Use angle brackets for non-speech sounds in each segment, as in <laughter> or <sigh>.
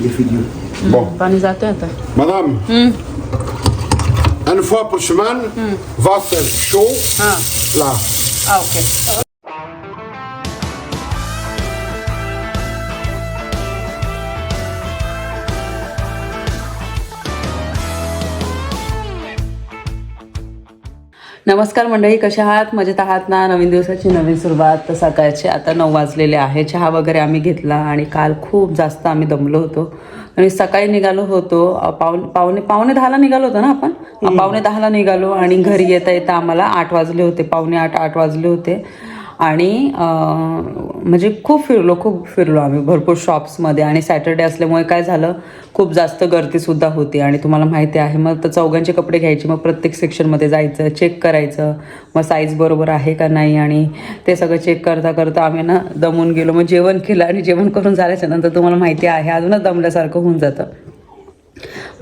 les figures. Bon, पाणी जाते आता madame, हम्म, une fois par semaine, va faire chaud हा là. हा, ओके नमस्कार मंडळी कशा आहात? मजेत आहात ना? नवीन दिवसाची नवीन सुरुवात. तर सकाळचे आता नऊ वाजलेले आहे. चहा वगैरे आम्ही घेतला आणि काल खूप जास्त आम्ही दमलो होतो. आणि सकाळी निघालो होतो. पाऊन पावणे पावणे दहाला निघालो होतो ना आपण? पावणे दहाला निघालो आणि घरी येता येता आम्हाला आठ वाजले होते. पावणे आठ आठ वाजले होते. आणि म्हणजे खूप फिरलो खूप फिरलो आम्ही भरपूर शॉप्समध्ये आणि सॅटर्डे असल्यामुळे काय झालं खूप जास्त गर्दीसुद्धा होती आणि तुम्हाला माहिती आहे मग तर चौघांचे कपडे घ्यायचे मग प्रत्येक सेक्शनमध्ये जायचं चेक करायचं मग साईज बरोबर आहे का नाही आणि ते सगळं चेक करता करता आम्ही ना दमून गेलो. मग जेवण केलं आणि जेवण करून झाल्याच्यानंतर तुम्हाला माहिती आहे अजूनच दमल्यासारखं होऊन जातं.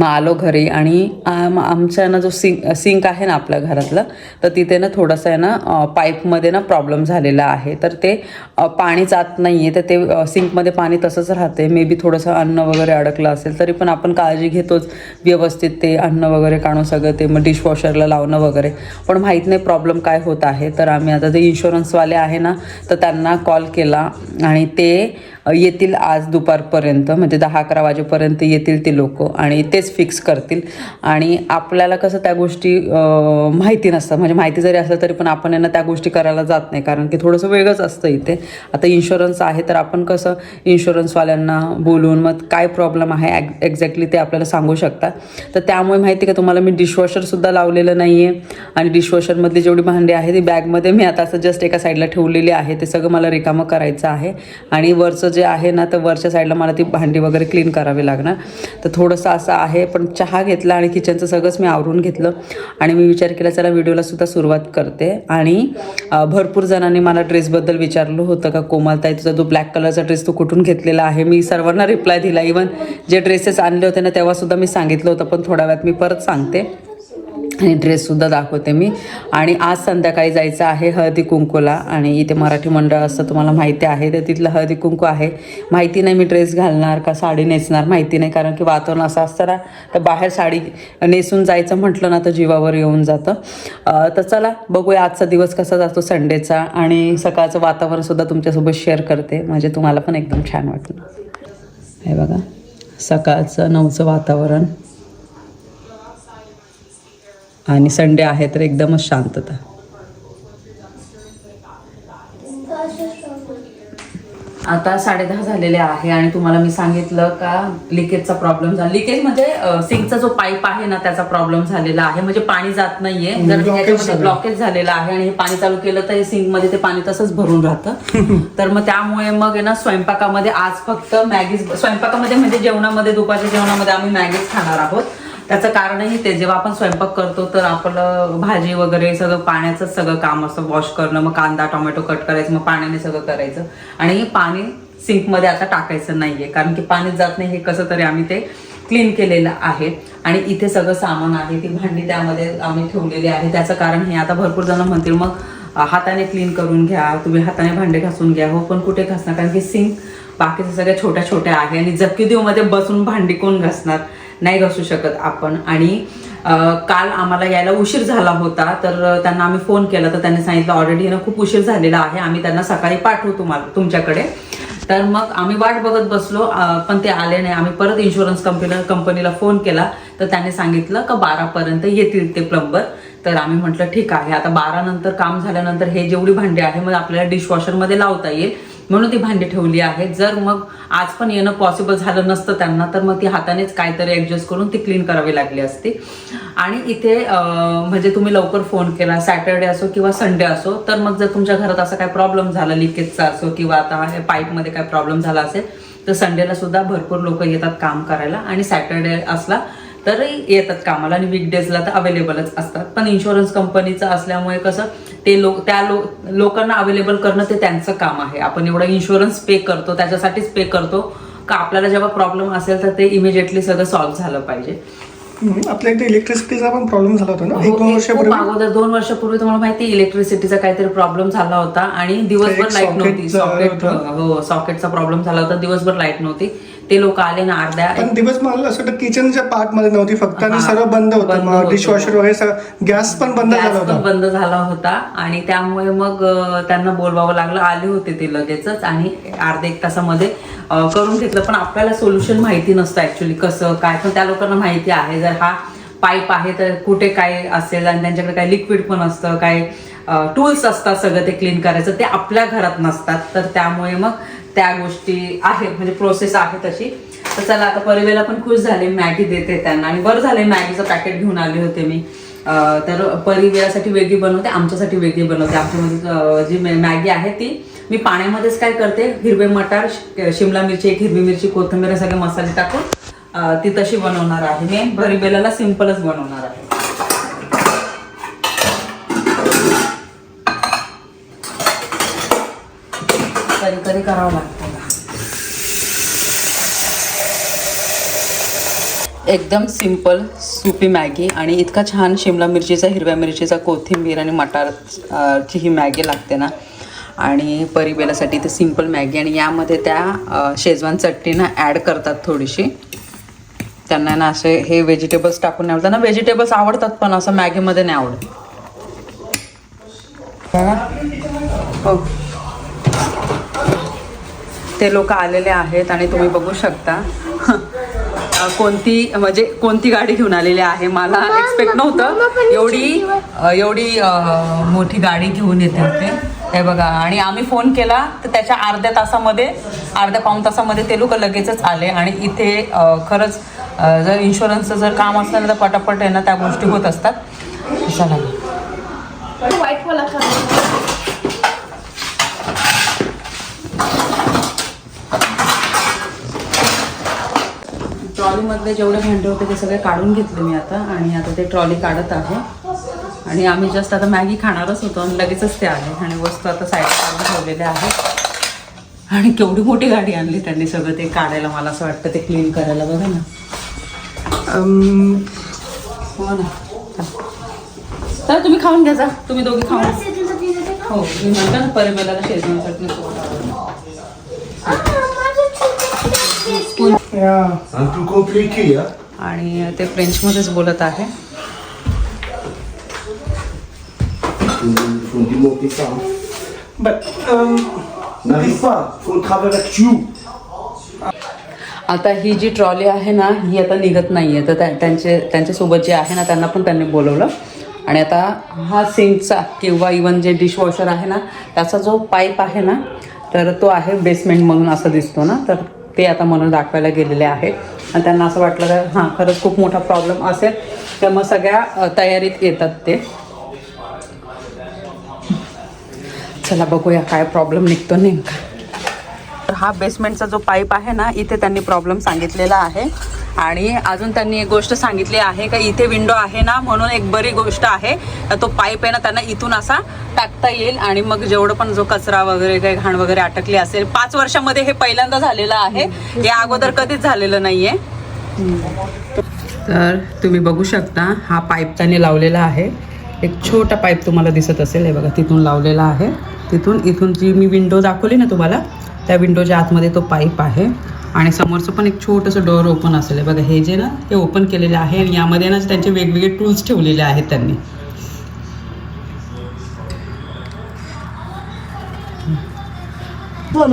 मग आलो घरी आणि आम आमच्या ना जो सिंक सिंक आहे ना आपल्या घरातलं तर तिथे ना थोडंसं आहे ना पाईपमध्ये ना प्रॉब्लेम झालेला आहे. तर ते पाणी जात नाही आहे तर ते सिंकमध्ये पाणी तसंच राहते मे बी थोडंसं अन्न वगैरे अडकलं असेल तरी पण आपण काळजी घेतोच व्यवस्थित ते अन्न वगैरे काढून सगळं ते मग डिशवॉशरला लावणं वगैरे. पण माहीत नाही प्रॉब्लेम काय होत आहे. तर आम्ही आता ते इन्शुरन्सवाले आहे ना तर त्यांना कॉल केला आणि ते येतील आज दुपारपर्यंत म्हणजे दहा अकरा वाजेपर्यंत येतील ते लोक. आणि तेच फिक्स करतील. आणि आपल्याला कसं त्या गोष्टी माहिती नसतात म्हणजे माहिती जरी असलं तरी पण आपण यांना त्या गोष्टी करायला जात नाही. कारण की थोडंसं वेगळंच असतं इथे. आता इन्शुरन्स आहे तर आपण कसं इन्शुरन्सवाल्यांना बोलून मग काय प्रॉब्लेम आहे ॲग एक्झॅक्टली ते आपल्याला सांगू शकतात तर त्यामुळे माहिती का तुम्हाला मी डिशवॉशरसुद्धा लावलेलं नाही आहे आणि डिशवॉशरमधली जेवढी भांडी आहे ती बॅगमध्ये मी आता असं जस्ट एका साईडला ठेवलेली आहे. ते सगळं मला रिकामं करायचं आहे. आणि वरचं जे आहे ना तर वरच्या साईडला मला ती भांडी वगैरे क्लीन करावी लागणार. तर थोडंसं असं आहे पण चहा घेतला आणि किचनचं सगळंच मी आवरून घेतलं. आणि मी विचार केला चला व्हिडिओला सुद्धा सुरुवात करते. आणि भरपूर जणांनी मला ड्रेसबद्दल विचारलं होतं का कोमलताई तुझा जो ब्लॅक कलरचा ड्रेस तू कुठून घेतलेला आहे? मी सर्वांना रिप्लाय दिला. इवन जे ड्रेसेस आणले होते ना तेव्हासुद्धा मी सांगितलं होतं पण थोड्या वेळात मी परत सांगते. हे ड्रेससुद्धा दाखवते मी. आणि आज संध्याकाळी जायचं आहे हळदी कुंकूला आणि इथे मराठी मंडळ असं तुम्हाला माहिती आहे. तर तिथलं हळदी कुंकू आहे. माहिती नाही मी ड्रेस घालणार का साडी नेसणार माहिती नाही. कारण की वातावरण असं असतं ना तर बाहेर साडी नेसून जायचं म्हटलं ना तर जीवावर येऊन जातं. तर चला बघूया आजचा दिवस कसा जातो संडेचा. आणि सकाळचं वातावरणसुद्धा तुमच्यासोबत शेअर करते. म्हणजे तुम्हाला पण एकदम छान वाटलं हे बघा सकाळचं नऊचं वातावरण. आणि संडे आहे तर एकदमच शांतता. आता साडेदहा झालेले आहे आणि तुम्हाला मी सांगितलं का लिकेजचा प्रॉब्लेम झाला. लिकेज म्हणजे सिंकचा जो पाईप आहे ना त्याचा प्रॉब्लेम झालेला आहे. म्हणजे पाणी जात नाहीये. जर ब्लॉकेज झालेला आहे आणि हे पाणी चालू केलं तर हे सिंकमध्ये ते पाणी तसंच भरून राहतं. <laughs> तर मग त्यामुळे मग ना स्वयंपाकामध्ये आज फक्त मॅगीज स्वयंपाकामध्ये म्हणजे जेवणामध्ये दुपारच्या जेवणामध्ये आम्ही मॅगीज खाणार आहोत. त्याचं कारणही ते जेव्हा आपण स्वयंपाक करतो तर आपलं भाजी वगैरे सगळं पाण्याचंच सगळं काम असतं. वॉश करणं मग कांदा टोमॅटो कट करायचं मग पाण्याने सगळं करायचं. आणि पाणी सिंकमध्ये आता टाकायचं नाहीये कारण की पाणी जात नाही हे कसं तरी आम्ही ते क्लीन केलेलं आहे. आणि इथे सगळं सामान आहे ती भांडी त्यामध्ये आम्ही ठेवलेली आहे. त्याचं कारण हे आता भरपूर जण म्हणतील मग हाताने क्लीन करून घ्या तुम्ही हाताने भांडे घासून घ्या. हो पण कुठे घासणार? कारण की सिंक बाकीच्या सगळ्या छोट्या छोट्या आहे. आणि जक्की बसून भांडी कोण घासणार? नाही घासू शकत आपण. आणि काल आम्हाला यायला उशीर झाला होता तर त्यांना आम्ही फोन केला. तर त्यांनी सांगितलं ऑलरेडी ना खूप उशीर झालेला आहे. आम्ही त्यांना सकाळी पाठवू तुम्हाला तुमच्याकडे. तर मग आम्ही वाट बघत बसलो पण ते आले नाही. आम्ही परत इन्शुरन्स कंपनी कंपनीला फोन केला. तर त्यांनी सांगितलं का बारापर्यंत येतील ते प्लंबर तर आम्ही म्हटलं ठीक आहे. आता बारानंतर काम झाल्यानंतर हे जेवढी भांडी आहे मग आपल्याला डिशवॉशरमध्ये लावता येईल. म्हणून ती भांडी ठेवली आहे जर मग आज पण येणं पॉसिबल झालं नसतं त्यांना तर मग ती हातानेच काहीतरी ॲडजस्ट करून ती क्लीन करावी लागली असती. आणि इथे म्हणजे तुम्ही लवकर फोन केला सॅटर्डे असो किंवा संडे असो तर मग जर तुमच्या घरात असा काय प्रॉब्लेम झाला लिकेजचा असो किंवा आता पाईपमध्ये काय प्रॉब्लेम झाला असेल तर संडेला सुद्धा भरपूर लोक येतात काम करायला आणि सॅटर्डे असला तर येतात कामाला आणि वीकडेजला तर अवेलेबलच असतात. पण इन्शुरन्स कंपनीचं असल्यामुळे कसं ते लोक त्या लो लोकांना अवेलेबल करणं ते त्यांचं काम आहे. आपण एवढा इन्शुरन्स पे करतो त्याच्यासाठीच पे करतो. का आपल्याला जेव्हा प्रॉब्लेम असेल तर ते इमिजिएटली सगळं सॉल्व्ह झालं पाहिजे. आपल्या इथे इलेक्ट्रिसिटीचा पण प्रॉब्लेम झाला होता ना? एक दोन हो, वर्षापूर्वी अगोदर दोन वर्षापूर्वी तुम्हाला माहिती इलेक्ट्रिसिटीचा काहीतरी प्रॉब्लेम झाला होता आणि दिवसभर लाइट नव्हती. सॉकेट. हो सॉकेटचा प्रॉब्लेम झाला होता दिवसभर लाइट नव्हती. ते लोक आले ना अर्ध्या पण दिवस मला असं वाटतं किचनच्या पार्टमध्ये नव्हती फक्त आणि. सर्व बंद होतं. डिशवॉशर वगैरे सगळं गॅस पण बंद झाला होता. बंद झाला होता. आणि त्यामुळे मग त्यांना बोलवावं लागलं. आले होते ते लगेचच आणि अर्ध्या एक तासामध्ये करून घेतलं. पण आपल्याला सोल्युशन माहिती नसतं ऍक्च्युली कसं काय. पण त्या लोकांना माहिती आहे. जर हा पाईप आहे तर कुठे काय असेल आणि त्यांच्याकडे काय लिक्विड पण असतं काय टूल्स असतात सगळं ते क्लीन करायचं. ते आपल्या घरात नसतात. तर त्यामुळे मग त्या गोष्टी आहेत म्हणजे प्रोसेस आहे तशी. तर चला आता परिवेला पण खुश झाले. मॅगी देते त्यांना. आणि बरं झालंय मॅगीचं पॅकेट घेऊन आले होते मी. तर परिवेळासाठी वेगळी बनवते आमच्यासाठी वेगळी बनवते. आमच्यामध्ये जी मॅ- मॅगी आहे ती मी पाण्यामध्येच काय करते? हिरवे मटार शिमला मिरची एक हिरवी मिरची कोथिंबीर सगळे मसाले टाकून ती तशी बनवणार आहे मी. परिवेलाला सिम्पलच बनवणार आहे. तरी तरी करावं लागतं एकदम सिंपल सुपी मॅगी आणि इतका छान शिमला मिरचीचा हिरव्या मिरचीचा कोथिंबीर आणि मटारची ही मॅगी लागते ना. आणि परिबेलासाठी ते सिंपल मॅगी आणि यामध्ये त्या शेजवान चटणीनं ॲड करतात थोडीशी. त्यांना ना असे हे व्हेजिटेबल्स टाकून नाही आवडत. त्यांना व्हेजिटेबल्स आवडतात पण असं मॅगीमध्ये नाही आवडत. हो. ते लोक आलेले आहेत आणि तुम्ही बघू शकता. <laughs> कोणती म्हणजे कोणती गाडी घेऊन आलेली आहे मला एक्सपेक्ट नव्हतं. एवढी एवढी मोठी गाडी घेऊन येते ते हे बघा आणि आम्ही फोन केला तर त्याच्या अर्ध्या तासामध्ये अर्ध्या पाऊण तासामध्ये ते लोक लगेचच आले. आणि इथे खरंच जर इन्शुरन्सचं जर काम असलं तर पटापट आहे ना त्या गोष्टी होत असतात. चला. ट्रॉलीमधले जेवढे भांडे होते ते सगळे काढून घेतले मी आता आणि आता ते ट्रॉली काढत आहे. आणि आम्ही जस्ट आता मॅगी खाणारच होतो आणि लगेचच ते आले. आणि वस्तू आता साईडला काढून ठेवलेल्या आहेत. आणि केवढी मोठी गाडी आणली त्यांनी सगळं ते काढायला मला असं वाटतं ते क्लीन करायला बघा ना. हो ना. तर तुम्ही खाऊन घ्या जा. तुम्ही दोघी खाऊन हो मी म्हणता ना परिमलाला शेजवान चटणी आणि ते फ्रेंचमध्येच बोलत आहे. आता ही जी ट्रॉली आहे ना ही आता निघत नाही आहे तर त्या- त्यांचे त्यांच्यासोबत जे आहे ना त्यांना पण त्यांनी बोलवलं. आणि आता हा सिंकचा किंवा इवन जे डिशवॉशर आहे ना त्याचा जो पाईप आहे ना तर तो आहे बेसमेंट म्हणून असं दिसतो ना. तर ते आता म्हणून दाखवायला गेलेले आहे. आणि त्यांना असं वाटलं का हां खरंच खूप मोठा प्रॉब्लेम असेल. तर मग सगळ्या तयारीत येतात ते. चला बघूया काय प्रॉब्लेम निघतो नेमका. तर हा बेसमेंटचा जो पाईप आहे ना इथे त्यांनी प्रॉब्लेम सांगितलेला आहे. आणि अजून त्यांनी एक गोष्ट सांगितली आहे का इथे विंडो आहे ना म्हणून एक बरी गोष्ट आहे. तर तो पाईप आहे ना त्यांना इथून असा टाकता येईल आणि मग जेवढं पण जो कचरा वगैरे काही घाण वगैरे अटकली असेल पाच वर्षामध्ये हे पहिल्यांदा झालेलं आहे. या अगोदर कधीच झालेलं नाहीये. तर तुम्ही बघू शकता हा पाईप त्याने लावलेला आहे. एक छोटा पाईप तुम्हाला दिसत असेल हे बघा तिथून लावलेला आहे. तिथून इथून जी मी विंडो दाखवली ना तुम्हाला त्या विंडोच्या आतमध्ये तो पाईप आहे. आणि समोरचं पण एक छोटंसं डोअर ओपन असेल. आहे बघा हे जे ना ते ओपन केलेले आहे आणि यामध्ये ना त्यांचे वेगवेगळे टूल्स ठेवलेले आहेत त्यांनी. हो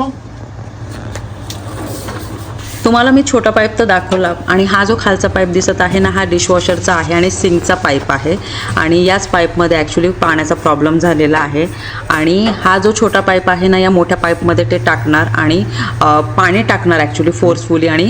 तुम्हाला मी छोटा पाईप तर दाखवला आणि हा जो खालचा पाईप दिसत आहे ना हा डिशवॉशरचा आहे आणि सिंकचा पाईप आहे. आणि याच पाईपमध्ये ॲक्च्युली पाण्याचा प्रॉब्लेम झालेला आहे. आणि हा जो छोटा पाईप आहे ना या मोठ्या पाईपमध्ये ते टाकणार आणि पाणी टाकणार ॲक्च्युली फोर्सफुली आणि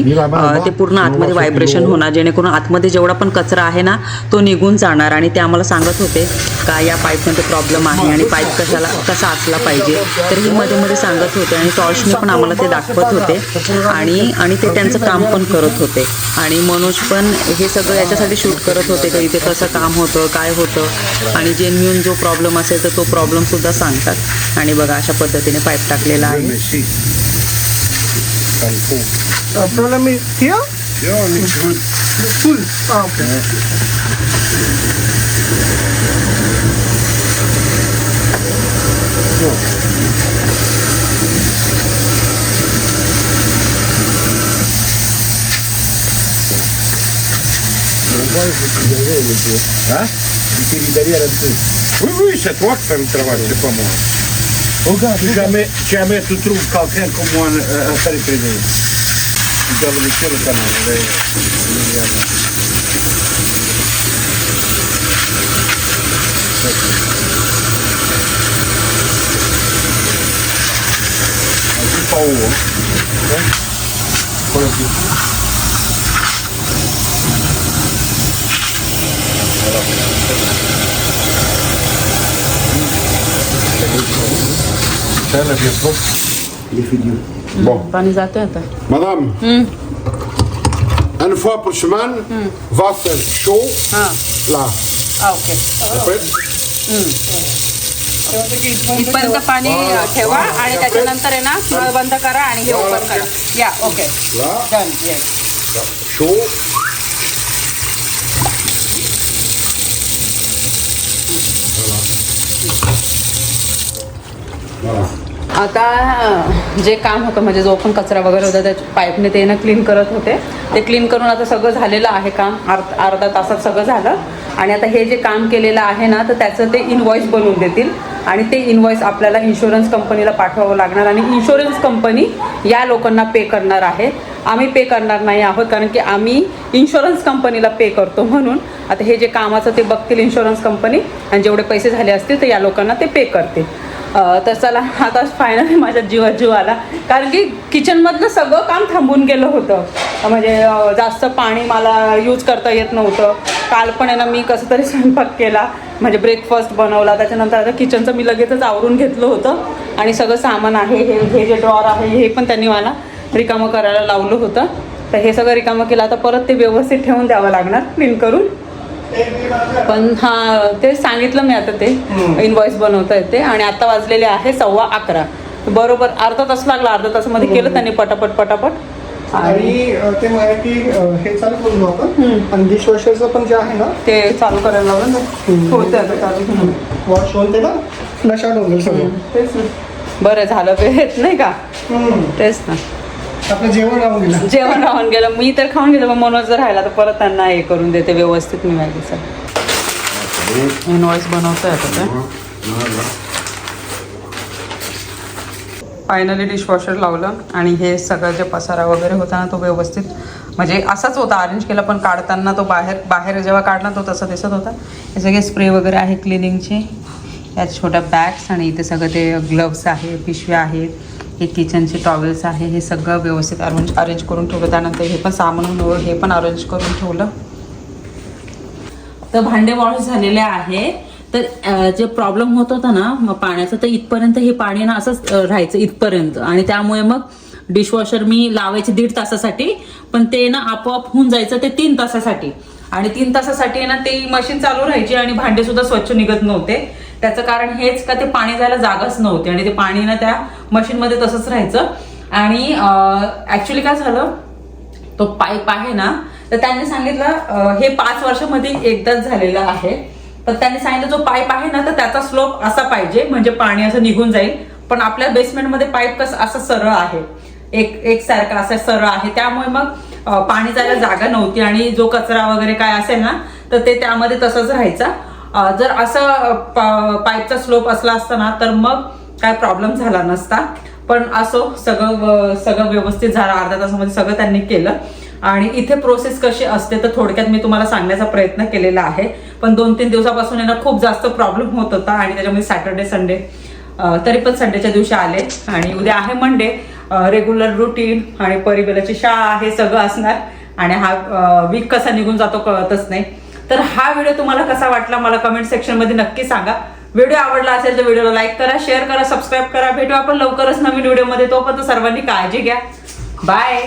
ते पूर्ण आतमध्ये व्हायब्रेशन होणार. जेणेकरून आतमध्ये जेवढा पण कचरा आहे ना तो निघून जाणार. आणि ते आम्हाला सांगत होते का या पाईपमध्ये प्रॉब्लेम आहे आणि पाईप कशाला कसा असला पाहिजे. तर हे मध्ये मध्ये सांगत होते आणि टॉर्चने पण आम्हाला ते दाखवत होते. आणि आणि ते त्यांचं काम पण करत होते. आणि मनोज पण हे सगळं याच्यासाठी शूट करत होते का इथे कसं काम होतं काय होतं. आणि जेन्युन जो प्रॉब्लेम असेल तर तो प्रॉब्लेम सुद्धा सांगतात. आणि बघा अशा पद्धतीने पाईप टाकलेला आहे. Бывает передовели. А? Ты. Ui, ui, se toc să-mi întrebați ce pe mână. O gata, și am, și am tu trup calcăm cum o asta e privire. De la Michelu canalul de Aqui para aqui. Bon. Madame, une fois par semaine, water chaud, हां là. Okay Après, इथपर्यंत पाणी ठेवा आणि त्याच्यानंतर आहे ना नळ बंद करा आणि हे ओपन करा. या ओके डन येस chaud. आता जे काम होतं म्हणजे जो पण कचरा वगैरे होता त्या पाईपने ते ना क्लीन करत होते. ते क्लीन करून आता सगळं झालेलं आहे काम. अर्ध अर्धा तासात सगळं झालं. आणि आता हे जे काम केलेलं आहे ना तर त्याचं ते इनव्हॉइस बनवून देतील. आणि ते इनव्हॉइस आपल्याला इन्शुरन्स कंपनीला पाठवावं लागणार. आणि इन्शुरन्स कंपनी या लोकांना पे करणार आहे. आम्ही पे करणार नाही आहोत कारण की आम्ही इन्शुरन्स कंपनीला पे करतो म्हणून. आता हे जे कामाचं ते बघतील इन्शुरन्स कंपनी आणि जेवढे पैसे झाले असतील तर या लोकांना ते पे करतील. तर चला आता फायनली माझ्या जीवात जीव आला. कारण की किचनमधलं सगळं काम थांबून गेलं होतं. म्हणजे जास्त पाणी मला यूज करता येत नव्हतं. काल पण आहे ना मी कसं तरी <laughs> स्वयंपाक केला. म्हणजे ब्रेकफास्ट बनवला. त्याच्यानंतर आता किचनचं मी लगेचच आवरून घेतलं होतं. आणि सगळं सामान आहे हे हे जे ड्रॉर आहे हे पण त्यांनी मला रिकामं करायला लावलं होतं. तर हे सगळं रिकामं केलं. आता परत ते व्यवस्थित ठेवून द्यावं लागणार क्लीन करून. पण हा ते सांगितलं मी आता ते. इनवॉइस बनवता येते. आणि आता वाजलेले आहे सव्वा अकरा. बरोबर अर्धा तास लागला अर्धा तासामध्ये केलं त्यांनी पटापट पटापट. आणि ते अ, हे चालू करू आपण आणि डिशवॉशरचं पण जे आहे ना ते चालू करायला लावलं ना. होतं आता चालू. वॉश होऊन ते ना सगळं. तेच बरं झालं वेळेत नाही का. तेच ना. आपलं जेवण राहून गेलं. जेवण राहून गेलं. मी तर खाऊन घेतो मग मनोज जर राहिला तर परत त्यांना हे करून देते व्यवस्थित मी मॅगीचं इनवॉइस बनवतोय आता तर फायनली डिशवॉशर लावलं आणि हे सगळं जे पसारा वगैरे होता ना तो व्यवस्थित म्हणजे असाच होता. अरेंज केला पण काढताना तो बाहेर बाहेर जेव्हा काढला तो तसा दिसत होता. हे सगळे स्प्रे वगैरे आहे क्लिनिंगचे यात छोट्या बॅग्स आणि इथे सगळं ते ग्लव्स आहे पिशव्या आहेत. हे किचनचे टॉवेल्स आहे हे सगळं व्यवस्थित अरेंज अरेंज करून ठेवलं. त्यानंतर हे पण सामान हे पण अरेंज करून ठेवलं. तर भांडे वॉश झालेले आहे. तर जे प्रॉब्लेम होत होता ना मग तर इथपर्यंत हे पाणी ना असंच राहायचं इथपर्यंत. आणि त्यामुळे मग डिशवॉशर मी लावायचे दीड तासासाठी पण ते ना आपोआप होऊन जायचं ते तीन तासासाठी. आणि तीन तासासाठी ना ते मशीन चालू राहायची आणि भांडे सुद्धा स्वच्छ निघत नव्हते. त्याचं कारण हेच का ते पाणी जायला जागाच नव्हती आणि ते पाणी ना त्या मशीनमध्ये तसंच राहायचं. आणि ऍक्च्युली काय झालं तो पाईप आहे ना तर त्यांनी सांगितलं हे पाच वर्षामध्ये एकदाच झालेलं आहे. तर त्यांनी सांगितलं जो पाईप आहे ना तर त्याचा स्लोप असा पाहिजे म्हणजे पाणी असं निघून जाईल. पण आपल्या बेसमेंटमध्ये पाईप कसं असं सरळ आहे. एक एक सारखा असं सरळ आहे. त्यामुळे मग पाणी जायला जागा नव्हती आणि जो कचरा वगैरे काय असेल ना तर ते त्यामध्ये तसंच राहायचा. जर असं पाईपचा स्लोप असला असता ना तर मग काय प्रॉब्लेम झाला नसता. पण असो सगळं सगळं व्यवस्थित झालं अर्धा तासामध्ये सगळं त्यांनी केलं. आणि इथे प्रोसेस कशी असते तर थोडक्यात मी तुम्हाला सांगण्याचा प्रयत्न केलेला आहे. पण दोन तीन दिवसापासून यांना खूप जास्त प्रॉब्लेम होत होता आणि त्याच्यामध्ये सॅटर्डे संडे तरी पण संडेच्या दिवशी आले. आणि उद्या आहे मंडे रेग्युलर रुटीन आणि परिबेलाची शाळा आहे सगळं असणार. आणि हा वीक कसा निघून जातो कळतच नाही. तर हा व्हिडिओ तुम्हाला कसा वाटला मला कमेंट सेक्शनमध्ये नक्की सांगा. व्हिडिओ आवडला असेल तर व्हिडिओला लाईक करा शेअर करा सबस्क्राईब करा. भेटू आपण लवकरच नवीन व्हिडिओमध्ये तोपर्यंत सर्वांनी काळजी घ्या. बाय